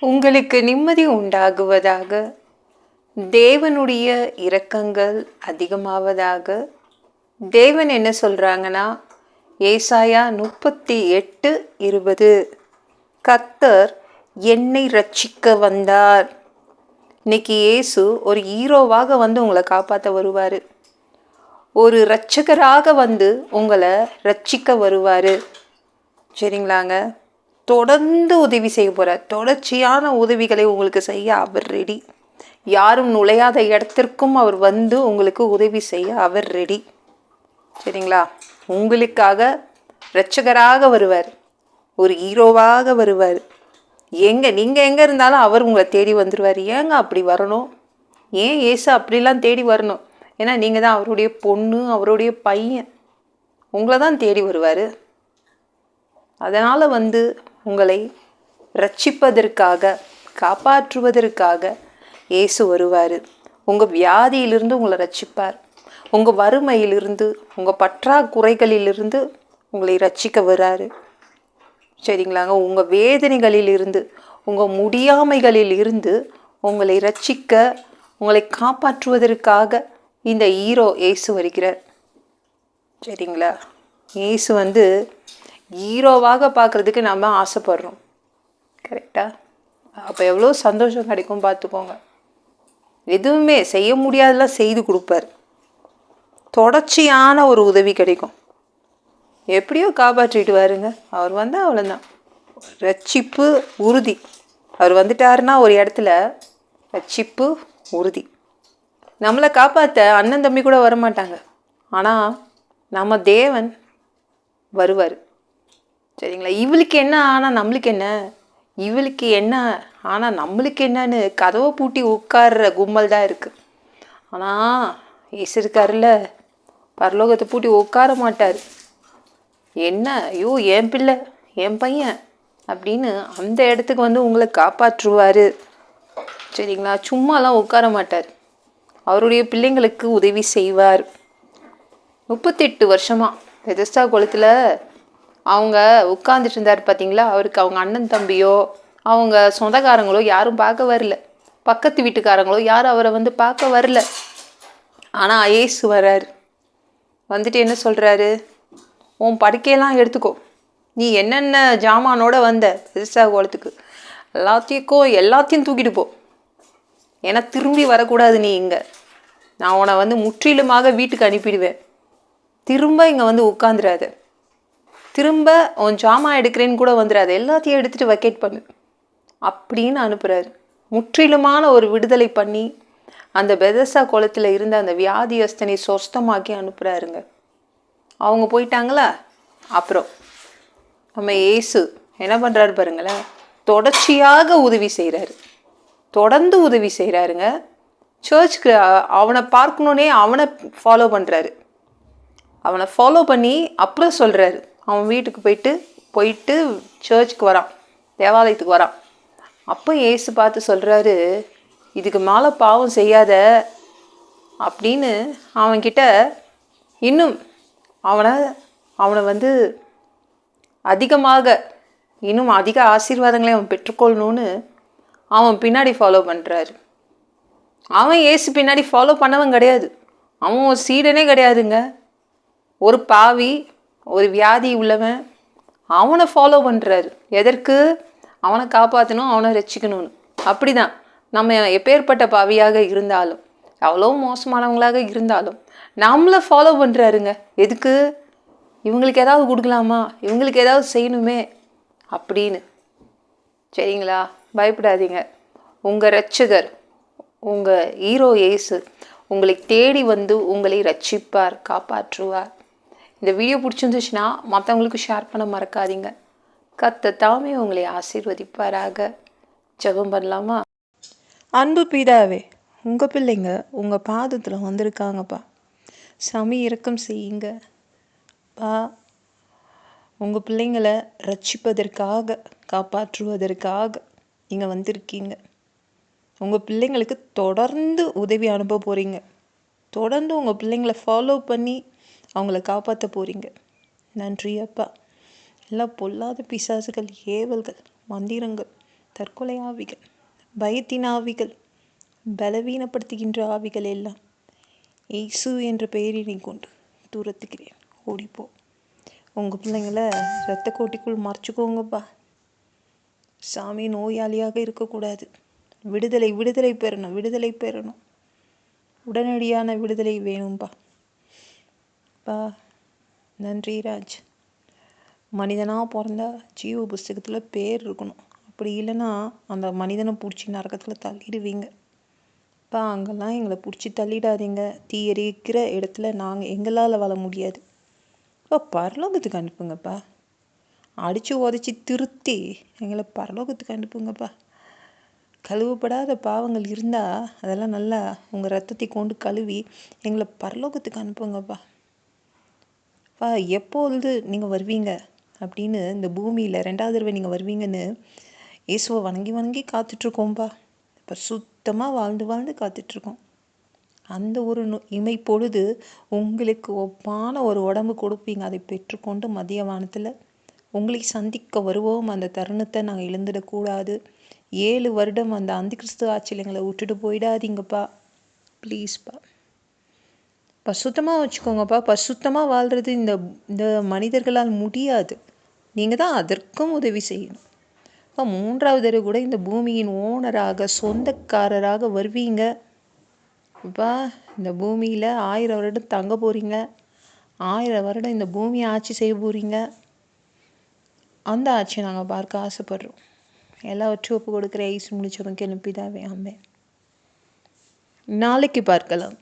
உங்களுக்கு நிம்மதி உண்டாகுவதாக. தேவனுடைய இரக்கங்கள் அதிகமாவதாக. தேவன் என்ன சொல்கிறாங்கன்னா ஏசாயா முப்பத்தி எட்டு இருபது. கத்தர் என்னை ரட்சிக்க வந்தார். இன்னைக்கு இயேசு ஒரு ஹீரோவாக வந்து உங்களை காப்பாற்ற வருவார். ஒரு ரட்சகராக வந்து உங்களை ரட்சிக்க வருவார். சரிங்களாங்க? தொடர்ந்து உதவி செய்ய போகிறார் தொடர்ச்சியான உதவிகளை உங்களுக்கு செய்ய அவர் ரெடி யாரும் நுழையாத இடத்திற்கும் அவர் வந்து உங்களுக்கு உதவி செய்ய அவர் ரெடி சரிங்களா? உங்களுக்காக இரட்சகராக வருவார். ஒரு ஹீரோவாக வருவார். எங்கே நீங்கள் எங்கே இருந்தாலும் அவர் உங்களை தேடி வந்துடுவார் ஏங்க அப்படி வரணும்? ஏன் ஏசு அப்படிலாம் தேடி வரணும்? ஏன்னா நீங்கள் தான் அவருடைய பொண்ணு அவருடைய பையன். உங்களை தான் தேடி வருவார். அதனால் வந்து உங்களை ரட்சிப்பதற்காக காப்பாற்றுவதற்காக இயேசு வருவார். உங்கள் வியாதியிலிருந்து உங்களை ரட்சிப்பார் உங்கள் வறுமையிலிருந்து உங்கள் பற்றாக்குறைகளிலிருந்து உங்களை ரட்சிக்க வராரு. சரிங்களாங்க? உங்கள் வேதனைகளிலிருந்து உங்கள் முடியாமைகளில் இருந்து உங்களை ரட்சிக்க உங்களை காப்பாற்றுவதற்காக இந்த ஹீரோ இயேசு வருகிறார். சரிங்களா? இயேசு வந்து ஹீரோவாக பார்க்குறதுக்கு நம்ம ஆசைப்படுறோம். கரெக்டாக அப்போ எவ்வளோ சந்தோஷம் கிடைக்கும் பார்த்துக்கோங்க. எதுவுமே செய்ய முடியாதெல்லாம் செய்து கொடுப்பார். தொடர்ச்சியான ஒரு உதவி கிடைக்கும். எப்படியோ காப்பாற்றிட்டு வாருங்க. அவர் வந்தால் அவ்வளோதான் ரட்சிப்பு உறுதி. அவர் வந்துட்டாருன்னா ஒரு இடத்துல ரட்சிப்பு உறுதி. நம்மளை காப்பாற்ற அண்ணன் தம்பி கூட வரமாட்டாங்க. ஆனால் நம்ம தேவன் வருவார். சரிங்களா? இவளுக்கு என்ன ஆனால் நம்மளுக்கு என்ன? இவளுக்கு என்ன ஆனால் நம்மளுக்கு என்னன்னு கதவை பூட்டி உட்கார்ற கும்பல் தான் இருக்குது ஆனால் இயேசு பரலோகத்தை பூட்டி உட்கார மாட்டார். என்ன? ஐயோ என் பிள்ளை என் பையன் அப்படின்னு அந்த இடத்துக்கு வந்து உங்களை காப்பாற்றுவார். சரிங்களா? சும்மாலாம் உட்கார மாட்டார். அவருடைய பிள்ளைங்களுக்கு உதவி செய்வார். முப்பத்தெட்டு வருஷமாக பெதஸ்டா குளத்தில் அவங்க உட்காந்துட்டு இருந்தார் பார்த்தீங்களா அவருக்கு அவங்க அண்ணன் தம்பியோ அவங்க சொந்தக்காரங்களோ யாரும் பார்க்க வரல. பக்கத்து வீட்டுக்காரங்களோ யாரும் அவரை வந்து பார்க்க வரல. ஆனால் ஐஏஎஸ் வர்றார் வந்துட்டு என்ன சொல்கிறாரு உன் படுக்கையெல்லாம் எடுத்துக்கோ. நீ என்னென்ன ஜாமானோட வந்த? பெருசாக குளத்துக்கு எல்லாத்தையும் எல்லாத்தையும் தூக்கிட்டு போ. ஏன்னா திரும்பி வரக்கூடாது நீ இங்கே. நான் உன்னை வந்து முற்றிலுமாக வீட்டுக்கு அனுப்பிடுவேன். திரும்ப இங்கே வந்து உட்காந்துடாத திரும்ப உன் ஜாமான் எடுக்கிறேன்னு கூட வந்துடாது எல்லாத்தையும் எடுத்துகிட்டு வக்கேட் பண்ணு. அப்படின்னு அனுப்புகிறாரு முற்றிலுமான ஒரு விடுதலை பண்ணி அந்த பெதசா குளத்தில் இருந்த அந்த வியாதியஸ்தனை சொஸ்தமாக்கி அனுப்புகிறாருங்க அவங்க போயிட்டாங்களா? அப்புறம் நம்ம ஏசு என்ன பண்ணுறாரு பாருங்களேன் தொடர்ச்சியாக உதவி செய்கிறாரு தொடர்ந்து உதவி செய்கிறாருங்க சர்ச்சுக்கு அவனை பார்க்கணுன்னே அவனை ஃபாலோ பண்ணுறாரு அவனை ஃபாலோ பண்ணி அப்புறம் சொல்கிறாரு அவன் வீட்டுக்கு போயிட்டு போயிட்டு சர்ச்சுக்கு வரான். தேவாலயத்துக்கு வரான். அப்போ ஏசு பார்த்து சொல்கிறாரு இதுக்கு மேலே பாவம் செய்யாத அப்படின்னு அவன்கிட்ட இன்னும் அவனை அவனை வந்து அதிகமாக இன்னும் அதிக ஆசீர்வாதங்களை அவன் பெற்றுக்கொள்ளணும்னு அவன் பின்னாடி ஃபாலோ பண்ணுறாரு அவன் ஏசு பின்னாடி ஃபாலோ பண்ணவன் கிடையாது. அவன் ஒரு சீடனே கிடையாதுங்க. ஒரு பாவி ஒரு வியாதி உள்ளவன் அவனை ஃபாலோ பண்ணுறாரு எதற்கு? அவனை காப்பாற்றணும் அவனை ரசிக்கணும்னு. அப்படி தான் நம்ம எப்பேற்பட்ட பாவியாக இருந்தாலும் எவ்வளோ மோசமானவங்களாக இருந்தாலும் நம்மளை ஃபாலோ பண்ணுறாருங்க எதுக்கு? இவங்களுக்கு ஏதாவது கொடுக்கலாமா? இவங்களுக்கு ஏதாவது செய்யணுமே? அப்படின்னு. சரிங்களா? பயப்படாதீங்க. உங்கள் ரட்சகர் உங்கள் ஹீரோ ஏசு உங்களை தேடி வந்து உங்களை ரட்சிப்பார் காப்பாற்றுவார். இந்த வீடியோ பிடிச்சிருந்துச்சுன்னா மற்றவங்களுக்கு ஷேர் பண்ண மறக்காதீங்க. கத்த தாமே உங்களை ஆசீர்வதிப்பாராக. ஜபம் பண்ணலாமா? அன்பு பீதாவே உங்கள் பிள்ளைங்க உங்கள் பாதத்தில் வந்திருக்காங்கப்பா. சாமி இறக்கம் செய்யுங்க. பா உங்கள் பிள்ளைங்களை ரட்சிப்பதற்காக காப்பாற்றுவதற்காக நீங்கள் வந்திருக்கீங்க. உங்கள் பிள்ளைங்களுக்கு தொடர்ந்து உதவி அனுப்ப போகிறீங்க தொடர்ந்து உங்கள் பிள்ளைங்களை ஃபாலோ பண்ணி அவங்கள காப்பாற்ற போகிறீங்க நன்றி அப்பா. எல்லாம் பொல்லாத பிசாசுகள் ஏவல்கள் மந்திரங்கள் தற்கொலை ஆவிகள் பயத்தின் ஆவிகள் பலவீனப்படுத்துகின்ற ஆவிகள் எல்லாம். இயேசு என்ற பெயரினை கொண்டு தூரத்துக்கிறேன் ஓடிப்போ. உங்கள் பிள்ளைங்கள ரத்த கோட்டிக்குள் மறைச்சிக்கோங்கப்பா. சாமி நோயாளியாக இருக்கக்கூடாது. விடுதலை விடுதலை பெறணும் விடுதலை பெறணும். உடனடியான விடுதலை வேணும்பா. அப்பா நன்றி ராஜ். மனிதனாக பிறந்தா ஜீவ புஸ்தகத்தில் பேர் இருக்கணும். அப்படி இல்லைன்னா அந்த மனிதனை பிடிச்சி நரகத்தில் தள்ளிடுவீங்க. பா அங்கெல்லாம் எங்களை பிடிச்சி தள்ளிடாதீங்க. தீ எரிக்கிற இடத்துல நாங்கள் எங்களால் வாழ முடியாது. இப்போ பரலோகத்துக்கு அனுப்புங்கப்பா. அடித்து உதச்சி திருத்தி எங்களை பரலோகத்துக்கு அனுப்புங்கப்பா. கழுவப்படாத பாவங்கள் இருந்தால் அதெல்லாம் நல்லா உங்கள் ரத்தத்தை கொண்டு கழுவி எங்களை பரலோகத்துக்கு அனுப்புங்கப்பா. பா எப்பொழுது நீங்கள் வருவீங்க? அப்படின்னு இந்த பூமியில் ரெண்டாவது தடவை நீங்கள் வருவீங்கன்னு இயேசுவை வணங்கி வணங்கி காத்துட்ருக்கோம்ப்பா இப்போ சுத்தமாக வாழ்ந்து வாழ்ந்து காத்துட்ருக்கோம். அந்த ஒரு இமை பொழுது உங்களுக்கு ஒப்பான ஒரு உடம்பு கொடுப்பீங்க. அதை பெற்றுக்கொண்டு மதிய வானத்தில் உங்களை சந்திக்க வருவோம். அந்த தருணத்தை நாங்கள் இழந்துடக்கூடாது ஏழு வருடம் அந்த அந்த கிறிஸ்துவ ஆட்சியில் எங்களை விட்டுட்டு போயிடாதீங்கப்பா. ப்ளீஸ்ப்பா பசுத்தமாக வச்சுக்கோங்கப்பா பசுத்தமாக வாழ்கிறது இந்த இந்த மனிதர்களால் முடியாது. நீங்கள் தான் அதற்கும் உதவி செய்யணும். இப்போ மூன்றாவது தடவை கூட இந்த பூமியின் ஓனராக சொந்தக்காரராக வருவீங்க. இப்போ இந்த பூமியில் ஆயிரம் வருடம் தங்க போகிறீங்க ஆயிரம் வருடம் இந்த பூமியை ஆட்சி செய்ய போகிறீங்க அந்த ஆட்சியை நாங்கள் பார்க்க ஆசைப்படுறோம். எல்லாவற்றையும் ஒப்பு கொடுக்குற ஐஸ் முடிச்சவங்க கிளம்பிதாவே அம்மே நாளைக்கு பார்க்கலாம்.